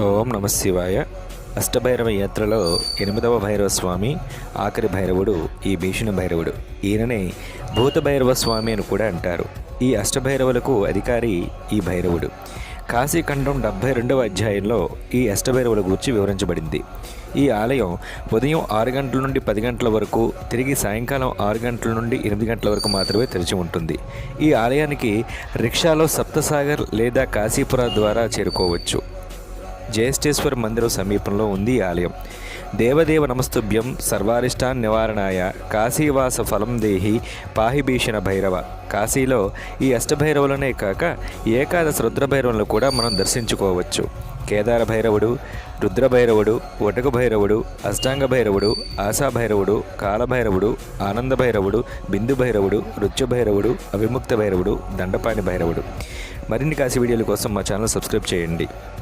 ఓం నమ శివాయ. అష్టభైరవ యాత్రలో ఎనిమిదవ భైరవ స్వామి ఆఖరి భైరవుడు ఈ భీషణ భైరవుడు. ఈయననే భూత భైరవ స్వామి అని కూడా అంటారు. ఈ అష్టభైరవులకు అధికారి ఈ భైరవుడు. కాశీఖండం డెబ్భై రెండవ అధ్యాయంలో ఈ అష్టభైరవుల గురించి వివరించబడింది. ఈ ఆలయం ఉదయం ఆరు గంటల నుండి పది గంటల వరకు తిరిగి సాయంకాలం ఆరు గంటల నుండి ఎనిమిది గంటల వరకు మాత్రమే తెరిచి ఉంటుంది. ఈ ఆలయానికి రిక్షాలో సప్తసాగర్ లేదా కాశీపుర ద్వారా చేరుకోవచ్చు. జ్యేష్ఠేశ్వర మందిరం సమీపంలో ఉంది ఈ ఆలయం. దేవదేవ నమస్తుభ్యం సర్వారిష్టాన్ నివారణాయ కాశీవాస ఫలం దేహి పాహిభీషణ భైరవ. కాశీలో ఈ అష్టభైరవులనే కాక ఏకాదశ రుద్రభైరవులను కూడా మనం దర్శించుకోవచ్చు. కేదార భైరవుడు రుద్రభైరవుడు వటకు భైరవుడు అష్టాంగ భైరవుడు ఆశా భైరవుడు కాలభైరవుడు ఆనంద భైరవుడు బిందు భైరవుడు రుచ్యభైరవుడు అవిముక్త భైరవుడు దండపాణి భైరవుడు. మరిన్ని కాశీ వీడియోల కోసం మా ఛానల్ సబ్స్క్రైబ్ చేయండి.